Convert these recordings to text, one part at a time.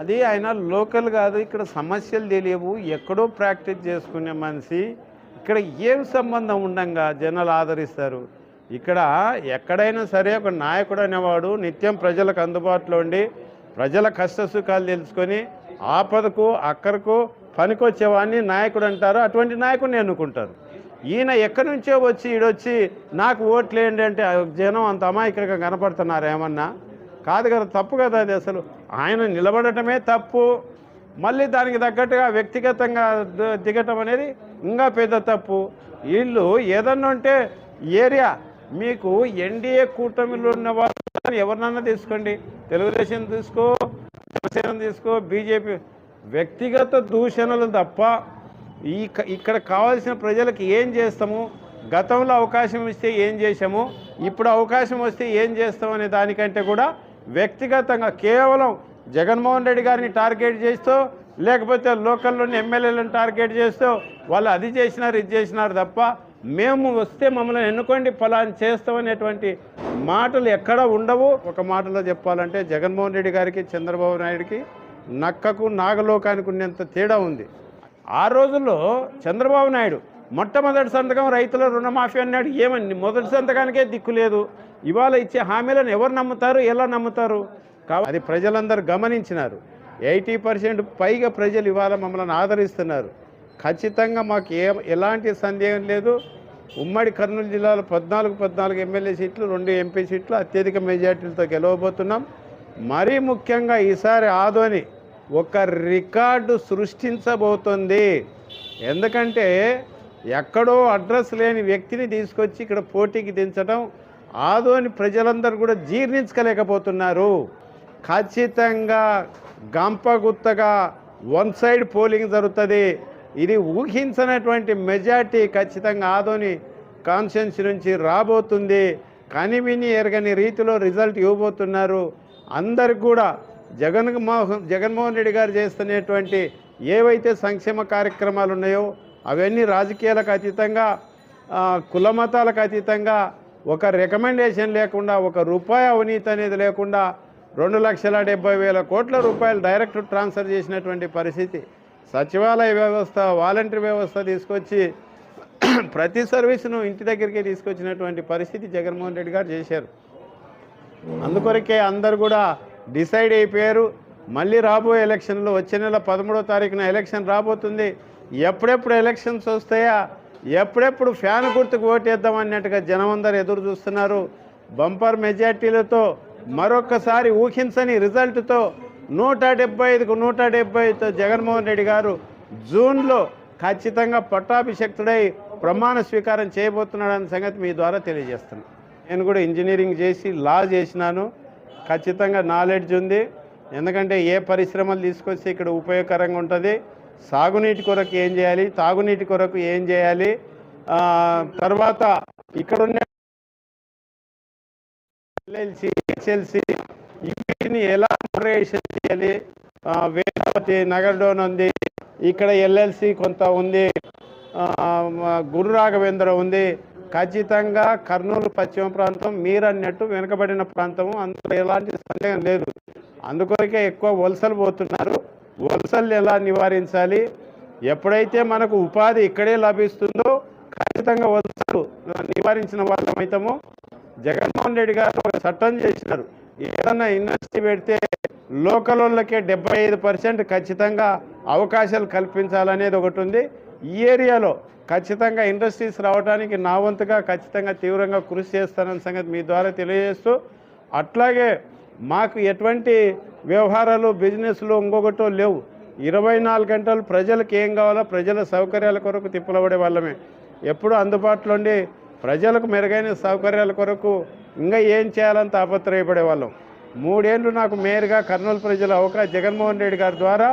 అది ఆయన లోకల్ కాదు ఇక్కడ సమస్యలు తెలియవు. ఎక్కడో ప్రాక్టీస్ చేసుకునే మనిషి ఇక్కడ ఏం సంబంధం ఉండంగా జనాలు ఆదరిస్తారు. ఇక్కడ ఎక్కడైనా సరే ఒక నాయకుడు అనేవాడు నిత్యం ప్రజలకు అందుబాటులో ఉండి ప్రజల కష్ట సుఖాలు తెలుసుకొని ఆపదకు అక్కరకు పనికొచ్చేవాడిని నాయకుడు అంటారు. అటువంటి నాయకుడిని ఎన్నుకుంటారు. ఈయన ఎక్కడి నుంచో వచ్చి ఈడొచ్చి నాకు ఓట్లు అంటే జనం అంత అమాయకంగా కనపడుతున్నారు ఏమన్నా కాదు కదా తప్పు కదా అది అసలు. ఆయన నిలబడటమే తప్పు. మళ్ళీ దానికి తగ్గట్టుగా వ్యక్తిగతంగా దిగటం అనేది ఇంకా పెద్ద తప్పు. వీళ్ళు ఏదన్నా ఉంటే ఏరియా మీకు ఎన్డీఏ కూటమిలో ఉన్న వాళ్ళు ఎవరినన్నా తీసుకోండి. తెలుగుదేశం తీసుకో జనసేన తీసుకో బీజేపీ. వ్యక్తిగత దూషణలు తప్ప ఈ ఇక్కడ కావాల్సిన ప్రజలకు ఏం చేస్తాము? గతంలో అవకాశం ఇస్తే ఏం చేసాము ఇప్పుడు అవకాశం వస్తే ఏం చేస్తాం అనే దానికంటే కూడా వ్యక్తిగతంగా కేవలం జగన్మోహన్ రెడ్డి గారిని టార్గెట్ చేస్తూ లేకపోతే లోకల్లోని ఎమ్మెల్యేలను టార్గెట్ చేస్తూ వాళ్ళు అది చేసినారు ఇది చేసినారు తప్ప మేము వస్తే మమ్మల్ని ఎన్నుకోండి ఫలాన్ని చేస్తామనేటువంటి మాటలు ఎక్కడ ఉండవు. ఒక మాటలో చెప్పాలంటే జగన్మోహన్ రెడ్డి గారికి చంద్రబాబు నాయుడికి నక్కకు నాగలోకానికి ఉన్నంత తేడా ఉంది. ఆ రోజుల్లో చంద్రబాబు నాయుడు మొట్టమొదటి సంతకం రైతుల రుణమాఫీ అన్నాడు. ఏమని మొదటి సంతకానికే దిక్కు లేదు. ఇవాళ ఇచ్చే హామీలను ఎవరు నమ్ముతారు? ఎలా నమ్ముతారు? కాబట్టి అది ప్రజలందరూ గమనించినారు. ఎయిటీ పర్సెంట్ పైగా ప్రజలు ఇవాళ మమ్మల్ని ఆదరిస్తున్నారు. ఖచ్చితంగా మాకు ఏ ఎలాంటి సందేహం లేదు. ఉమ్మడి కర్నూలు జిల్లాలో పద్నాలుగు పద్నాలుగు ఎమ్మెల్యే సీట్లు రెండు ఎంపీ సీట్లు అత్యధిక మెజార్టీలతో గెలవబోతున్నాం. మరీ ముఖ్యంగా ఈసారి ఆదోని ఒక రికార్డు సృష్టించబోతుంది. ఎందుకంటే ఎక్కడో అడ్రస్ లేని వ్యక్తిని తీసుకొచ్చి ఇక్కడ పోటీకి దించడం ఆదోని ప్రజలందరూ కూడా జీర్ణించుకోలేకపోతున్నారు. ఖచ్చితంగా గంపగుత్తగా వన్ సైడ్ పోలింగ్ జరుగుతుంది. ఇది ఊహించనటువంటి మెజార్టీ ఖచ్చితంగా ఆదోని కాన్షియన్స్ నుంచి రాబోతుంది. కనివిని ఎరగని రీతిలో రిజల్ట్ ఇవ్వబోతున్నారు. అందరికి కూడా జగన్ మోహన్ జగన్మోహన్ రెడ్డి గారు చేస్తున్నటువంటి ఏవైతే సంక్షేమ కార్యక్రమాలు ఉన్నాయో అవన్నీ రాజకీయాలకు అతీతంగా కులమతాలకు కుల అతీతంగా ఒక రికమెండేషన్ లేకుండా ఒక రూపాయి అవినీతి అనేది లేకుండా రెండు లక్షల డెబ్బై వేల కోట్ల రూపాయలు డైరెక్ట్ ట్రాన్స్ఫర్ చేసినటువంటి పరిస్థితి. సచివాలయ వ్యవస్థ వాలంటరీ వ్యవస్థ తీసుకొచ్చి ప్రతి సర్వీసును ఇంటి దగ్గరికి తీసుకొచ్చినటువంటి పరిస్థితి జగన్మోహన్ రెడ్డి గారు చేశారు. అందుకొరకే అందరు కూడా డిసైడ్ అయిపోయారు. మళ్ళీ రాబోయే ఎలక్షన్లో వచ్చే నెల పదమూడో తారీఖున ఎలక్షన్ రాబోతుంది. ఎప్పుడెప్పుడు ఎలక్షన్స్ వస్తాయా? ఎప్పుడెప్పుడు ఫ్యాన్ గుర్తుకు ఓటేద్దాం అన్నట్టుగా జనం అందరు ఎదురు చూస్తున్నారు. బంపర్ మెజార్టీలతో మరొకసారి ఊహించని రిజల్ట్తో నూట డెబ్బై ఐదుకు నూట డెబ్బై ఐదుతో జగన్మోహన్ రెడ్డి గారు జూన్లో ఖచ్చితంగా పట్టాభిషక్తుడై ప్రమాణ స్వీకారం చేయబోతున్నాడన్న సంగతి మీ ద్వారా తెలియజేస్తున్నాను. నేను కూడా ఇంజనీరింగ్ చేసి లా చేసినాను. ఖచ్చితంగా నాలెడ్జ్ ఉంది. ఎందుకంటే ఏ పరిశ్రమలు తీసుకొస్తే ఇక్కడ ఉపయోగకరంగా ఉంటుంది. సాగునీటి కొరకు ఏం చేయాలి? తాగునీటి కొరకు ఏం చేయాలి? తర్వాత ఇక్కడ ఉన్న ఎల్ఎల్సి హెచ్ఎల్సి వీటిని ఎలా మోడరేషన్ చేయాలి? వేదావతి నగర్డోన్ ఉంది. ఇక్కడ ఎల్ఎల్సి కొంత ఉంది. గురు రాఘవేంద్ర ఉంది. ఖచ్చితంగా కర్నూలు పశ్చిమ ప్రాంతం మీరన్నట్టు వెనుకబడిన ప్రాంతము. అందులో ఎలాంటి సందేహం లేదు. అందుకొరకే ఎక్కువ వలసలు పోతున్నారు. వలసలు ఎలా నివారించాలి? ఎప్పుడైతే మనకు ఉపాధి ఇక్కడే లభిస్తుందో ఖచ్చితంగా వలసలు నివారించిన వాళ్ళం అవుతాము జగన్మోహన్ రెడ్డి గారు ఒక చట్టం చేసినారు. ఏదన్నా ఇండస్ట్రీ పెడితే లోకల్ వాళ్ళకే డెబ్బై ఐదు పర్సెంట్ ఖచ్చితంగా అవకాశాలు కల్పించాలనేది ఒకటి ఉంది. ఈ ఏరియాలో ఖచ్చితంగా ఇండస్ట్రీస్ రావడానికి నా వంతుగా ఖచ్చితంగా తీవ్రంగా కృషి చేస్తానన్న సంగతి మీ ద్వారా తెలియజేస్తూ అట్లాగే మాకు ఎటువంటి వ్యవహారాలు బిజినెస్లు ఇంకొకటో లేవు. ఇరవై నాలుగు గంటలు ప్రజలకు ఏం కావాలో ప్రజల సౌకర్యాల కొరకు తిప్పలబడే వాళ్ళమే. ఎప్పుడూ అందుబాటులో ఉండి ప్రజలకు మెరుగైన సౌకర్యాల కొరకు ఇంకా ఏం చేయాలని తాపత్రయపడే వాళ్ళం. మూడేళ్ళు నాకు మేయర్గా కర్నూలు ప్రజల అవకాశం జగన్మోహన్ రెడ్డి గారి ద్వారా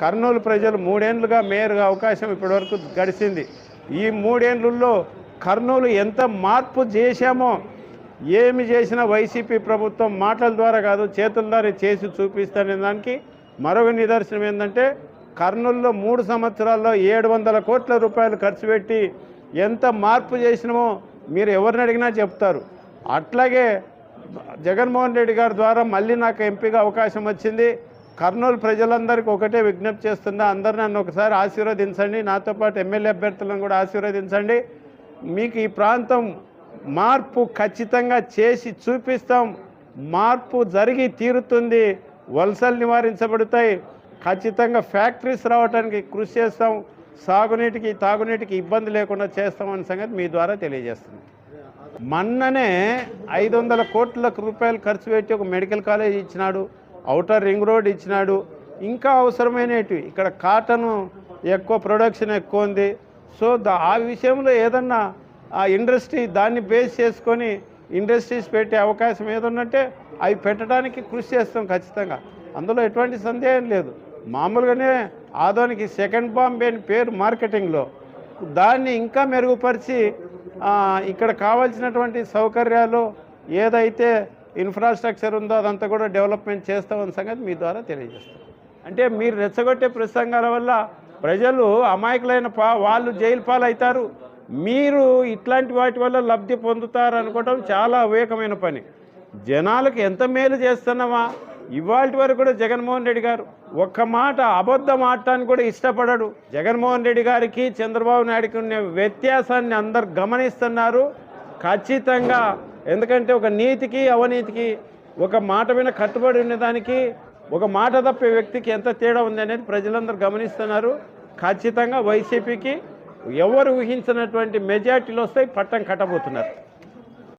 కర్నూలు ప్రజలు మూడేండ్లుగా మేయర్గా అవకాశం ఇప్పటివరకు గడిచింది ఈ మూడేండ్లలో కర్నూలు ఎంత మార్పు చేశామో ఏమి చేసినా వైసీపీ ప్రభుత్వం మాటల ద్వారా కాదు చేతుల ద్వారా చేసి చూపిస్తానే దానికి మరొక నిదర్శనం ఏంటంటే కర్నూలులో మూడు సంవత్సరాల్లో ఏడు వందల కోట్ల రూపాయలు ఖర్చు పెట్టి ఎంత మార్పు చేసినామో మీరు ఎవరిని అడిగినా చెప్తారు. అట్లాగే జగన్మోహన్ రెడ్డి గారి ద్వారా మళ్ళీ నాకు ఎంపీగా అవకాశం వచ్చింది. కర్నూలు ప్రజలందరికీ ఒకటే విజ్ఞప్తి చేస్తుందా అందరు నన్ను ఒకసారి ఆశీర్వదించండి. నాతో పాటు ఎమ్మెల్యే అభ్యర్థులను కూడా ఆశీర్వదించండి. మీకు ఈ ప్రాంతం మార్పు ఖచ్చితంగా చేసి చూపిస్తాం. మార్పు జరిగి తీరుతుంది. వలసలు నివారించబడతాయి. ఖచ్చితంగా ఫ్యాక్టరీస్ రావడానికి కృషి చేస్తాం. సాగునీటికి తాగునీటికి ఇబ్బంది లేకుండా చేస్తామనే సంగతి మీ ద్వారా తెలియజేస్తుంది. మొన్ననే ఐదు వందల కోట్ల రూపాయలు ఖర్చు పెట్టి ఒక మెడికల్ కాలేజ్ ఇచ్చినాడు. అవుటర్ రింగ్ రోడ్ ఇచ్చినాడు. ఇంకా అవసరమైనవి. ఇక్కడ కాటన్ ఎక్కువ ప్రొడక్షన్ ఎక్కువ ఉంది. సో ఆ విషయంలో ఏదన్నా ఆ ఇండస్ట్రీ దాన్ని బేస్ చేసుకొని ఇండస్ట్రీస్ పెట్టే అవకాశం ఏదన్నంటే అవి పెట్టడానికి కృషి చేస్తాం ఖచ్చితంగా. అందులో ఎటువంటి సందేహం లేదు. మామూలుగానే ఆదోనికి సెకండ్ బాంబే అని పేరు మార్కెటింగ్లో. దాన్ని ఇంకా మెరుగుపరిచి ఇక్కడ కావాల్సినటువంటి సౌకర్యాలు ఏదైతే ఇన్ఫ్రాస్ట్రక్చర్ ఉందో అదంతా కూడా డెవలప్మెంట్ చేస్తామన్న సంగతి మీ ద్వారా తెలియజేస్తాం. అంటే మీరు రెచ్చగొట్టే ప్రసంగాల వల్ల ప్రజలు అమాయకులైన పా వాళ్ళు జైలు పాలవుతారు. మీరు ఇట్లాంటి వాటి వల్ల లబ్ధి పొందుతారు అనుకోవడం చాలా అవేకమైన పని. జనాలకు ఎంత మేలు చేస్తున్నామా ఇవాళ వరకు కూడా జగన్మోహన్ రెడ్డి గారు ఒక్క మాట అబద్ధం ఆడటానికి కూడా ఇష్టపడడు. జగన్మోహన్ రెడ్డి గారికి చంద్రబాబు నాయుడుకి ఉన్న వ్యత్యాసాన్ని అందరు గమనిస్తున్నారు. ఖచ్చితంగా. ఎందుకంటే ఒక నీతికి అవినీతికి ఒక మాట మీద కట్టుబడి ఉన్నదానికి ఒక మాట తప్పే వ్యక్తికి ఎంత తేడా ఉంది అనేది ప్రజలందరూ గమనిస్తున్నారు. ఖచ్చితంగా వైసీపీకి ఎవరు ఊహించినటువంటి మెజార్టీలు వస్తాయి పట్టం కట్టబోతున్నారు.